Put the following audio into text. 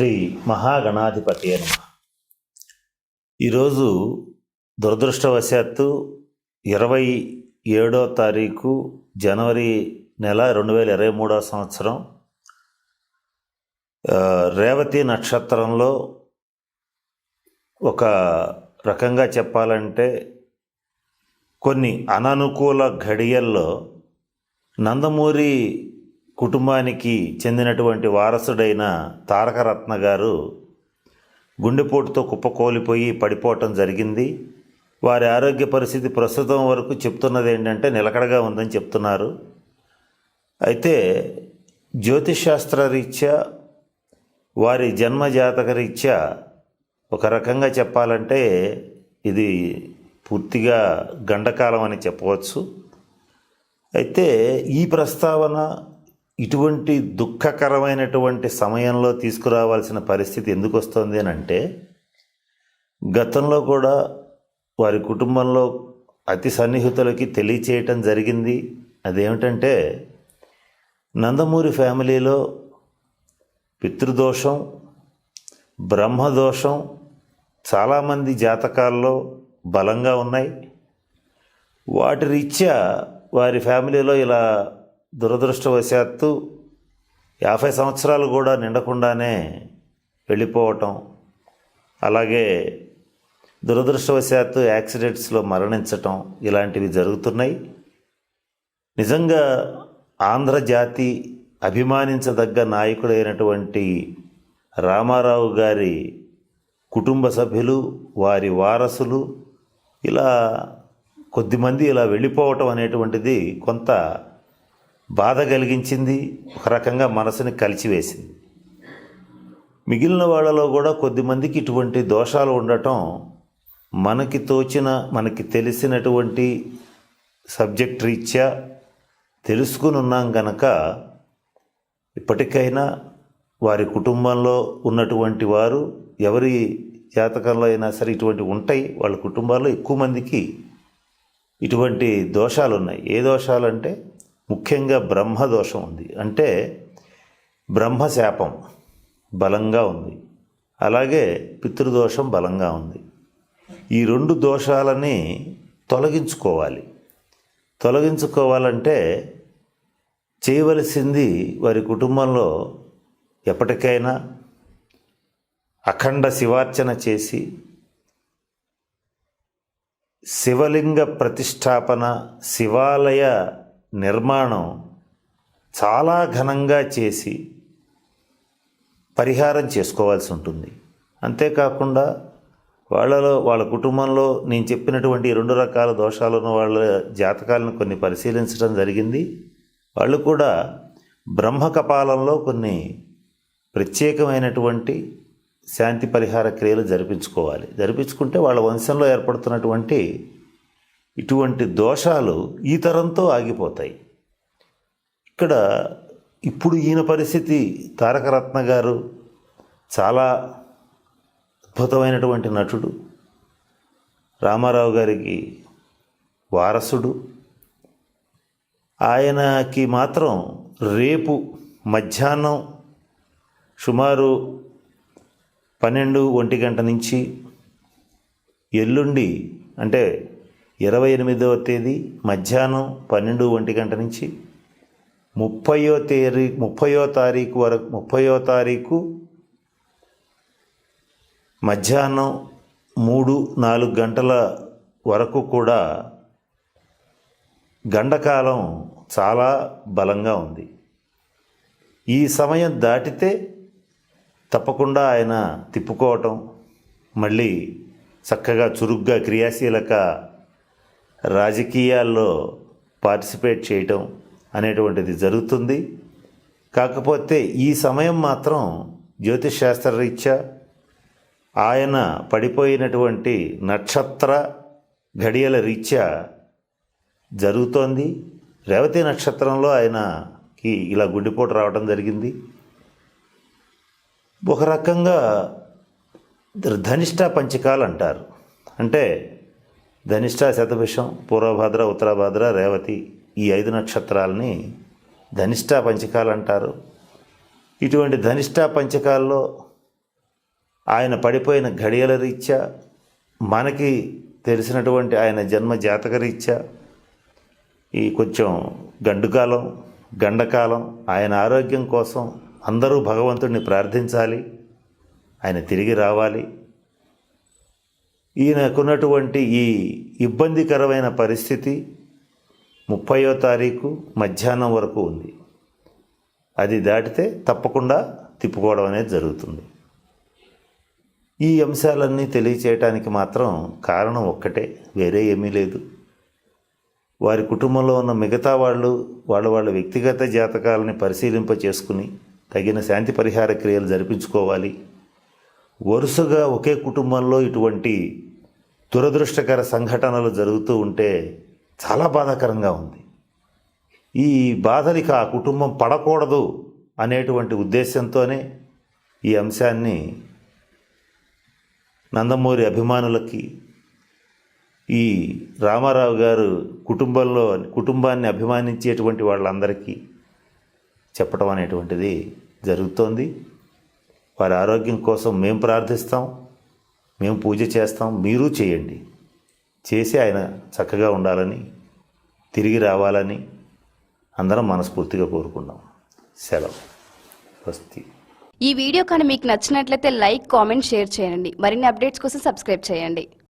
శ్రీ మహాగణాధిపతి అని ఈరోజు దురదృష్టవశాత్తు ఇరవై ఏడో తారీఖు జనవరి నెల రెండు వేల ఇరవై మూడో సంవత్సరం రేవతి నక్షత్రంలో ఒక రకంగా చెప్పాలంటే కొన్ని అననుకూల ఘడియల్లో నందమూరి కుటుంబానికి చెందినటువంటి వారసుడైన తారకరత్న గారు గుండెపోటుతో కుప్పకూలిపోయి పడిపోవటం జరిగింది. వారి ఆరోగ్య పరిస్థితి ప్రస్తుతం వరకు చెప్తున్నది ఏంటంటే నిలకడగా ఉందని చెప్తున్నారు. అయితే జ్యోతిషాస్త్ర రీత్యా వారి జన్మజాతక రీత్యా ఒక రకంగా చెప్పాలంటే ఇది పూర్తిగా గండకాలం అని చెప్పవచ్చు. అయితే ఈ ప్రస్తావన ఇటువంటి దుఃఖకరమైనటువంటి సమయంలో తీసుకురావాల్సిన పరిస్థితి ఎందుకు వస్తుంది అని అంటే గతంలో కూడా వారి కుటుంబంలో అతి సన్నిహితులకి తెలియచేయటం జరిగింది. అదేమిటంటే నందమూరి ఫ్యామిలీలో పితృదోషం బ్రహ్మదోషం చాలామంది జాతకాల్లో బలంగా ఉన్నాయి. వాటి రీత్యా వారి ఫ్యామిలీలో ఇలా దురదృష్టవశాత్తు యాభై సంవత్సరాలు కూడా నిండకుండానే వెళ్ళిపోవటం అలాగే దురదృష్టవశాత్తు యాక్సిడెంట్స్లో మరణించటం ఇలాంటివి జరుగుతున్నాయి. నిజంగా ఆంధ్రజాతి అభిమానించదగ్గ నాయకుడైనటువంటి రామారావు గారి కుటుంబ సభ్యులు వారి వారసులు ఇలా కొద్దిమంది ఇలా వెళ్ళిపోవటం అనేటువంటిది కొంత బాధ కలిగించింది ఒక రకంగా మనసుని కలిచివేసింది. మిగిలిన వాళ్ళలో కూడా కొద్దిమందికి ఇటువంటి దోషాలు ఉండటం మనకి తోచిన మనకి తెలిసినటువంటి సబ్జెక్ట్ రీత్యా తెలుసుకుని ఉన్నాం కనుక ఇప్పటికైనా వారి కుటుంబంలో ఉన్నటువంటి వారు ఎవరి జాతకంలో అయినా సరే ఇటువంటి ఉంటాయి వాళ్ళ కుటుంబాల్లో ఎక్కువ మందికి ఇటువంటి దోషాలు ఉన్నాయి ఏ దోషాలు అంటే ముఖ్యంగా బ్రహ్మ దోషం ఉంది. అంటే బ్రహ్మశాపం బలంగా ఉంది. అలాగే పితృదోషం బలంగా ఉంది. ఈ రెండు దోషాలని తొలగించుకోవాలి. తొలగించుకోవాలంటే చేయవలసింది వారి కుటుంబంలో ఎప్పటికైనా అఖండ శివార్చన చేసి శివలింగ ప్రతిష్టాపన శివాలయ నిర్మాణం చాలా ఘనంగా చేసి పరిహారం చేసుకోవాల్సి ఉంటుంది. అంతేకాకుండా వాళ్ళలో వాళ్ళ కుటుంబంలో నేను చెప్పినటువంటి రెండు రకాల దోషాలు ఉన్న వాళ్ళ జాతకాలను కొన్ని పరిశీలించడం జరిగింది. వాళ్ళు కూడా బ్రహ్మ కపాలంలో కొన్ని ప్రత్యేకమైనటువంటి శాంతి పరిహార క్రియలు జరిపించుకోవాలి. జరిపించుకుంటే వాళ్ళ వంశంలో ఏర్పడుతున్నటువంటి ఇటువంటి దోషాలు ఈ తరంతో ఆగిపోతాయి. ఇక్కడ ఇప్పుడు ఈయన పరిస్థితి తారకరత్న గారు చాలా అద్భుతమైనటువంటి నటుడు. రామారావు గారికి వారసుడు. ఆయనకి మాత్రం రేపు మధ్యాహ్నం సుమారు పన్నెండు ఒంటి గంట నుంచి ఎల్లుండి అంటే ఇరవై ఎనిమిదవ తేదీ మధ్యాహ్నం పన్నెండు ఒంటి గంట నుంచి ముప్పయో తేదీ ముప్పయో తారీఖు వరకు ముప్పయో తారీఖు మధ్యాహ్నం మూడు నాలుగు గంటల వరకు కూడా గండకాలం చాలా బలంగా ఉంది. ఈ సమయం దాటితే తప్పకుండా ఆయన తిప్పుకోవటం మళ్ళీ చక్కగా చురుగ్గా క్రియాశీలక రాజకీయాల్లో పార్టిసిపేట్ చేయటం అనేటువంటిది జరుగుతుంది. కాకపోతే ఈ సమయం మాత్రం జ్యోతిష్ రీత్యా ఆయన పడిపోయినటువంటి నక్షత్ర ఘడియల రీత్యా జరుగుతోంది. రేవతి నక్షత్రంలో ఆయనకి ఇలా గుండెపోటు రావడం జరిగింది. ఒక రకంగా ధనిష్ట పంచకాలు అంటారు. అంటే ధనిష్ట శతభిషం పూర్వభద్ర ఉత్తరభద్ర రేవతి ఈ ఐదు నక్షత్రాలని ధనిష్ట పంచకాలు అంటారు. ఇటువంటి ధనిష్ట పంచకాల్లో ఆయన పడిపోయిన ఘడియల రీత్యా మనకి తెలిసినటువంటి ఆయన జన్మ జాతక రీత్యా ఈ కొంచెం గండుకాలం గండకాలం ఆయన ఆరోగ్యం కోసం అందరూ భగవంతుడిని ప్రార్థించాలి ఆయన తిరిగి రావాలి. ఈయనకున్నటువంటి ఈ ఇబ్బందికరమైన పరిస్థితి ముప్పయో తారీఖు మధ్యాహ్నం వరకు ఉంది. అది దాటితే తప్పకుండా తిప్పుకోవడం అనేది జరుగుతుంది. ఈ అంశాలన్నీ తెలియచేయటానికి మాత్రం కారణం ఒక్కటే వేరే ఏమీ లేదు. వారి కుటుంబంలో ఉన్న మిగతా వాళ్ళు వాళ్ళ వాళ్ళ వ్యక్తిగత జాతకాలని పరిశీలింప చేసుకుని తగిన శాంతి పరిహార క్రియలు జరిపించుకోవాలి. వరుసగా ఒకే కుటుంబంలో ఇటువంటి దురదృష్టకర సంఘటనలు జరుగుతూ ఉంటే చాలా బాధాకరంగా ఉంది. ఈ బాధలిక ఆ కుటుంబం పడకూడదు అనేటువంటి ఉద్దేశంతోనే ఈ అంశాన్ని నందమూరి అభిమానులకి ఈ రామారావు గారు కుటుంబంలో కుటుంబాన్ని అభిమానించేటువంటి వాళ్ళందరికీ చెప్పడం అనేటువంటిది జరుగుతోంది. వారి ఆరోగ్యం కోసం మేము ప్రార్థిస్తాం మేము పూజ చేస్తాం మీరు చేయండి. చేసి ఆయన చక్కగా ఉండాలని తిరిగి రావాలని అందరం మనస్ఫూర్తిగా కోరుకున్నాం. సెలవు. స్వస్తి. ఈ వీడియో కానీ మీకు నచ్చినట్లయితే లైక్ కామెంట్ షేర్ చేయండి. మరిన్ని అప్డేట్స్ కోసం సబ్స్క్రైబ్ చేయండి.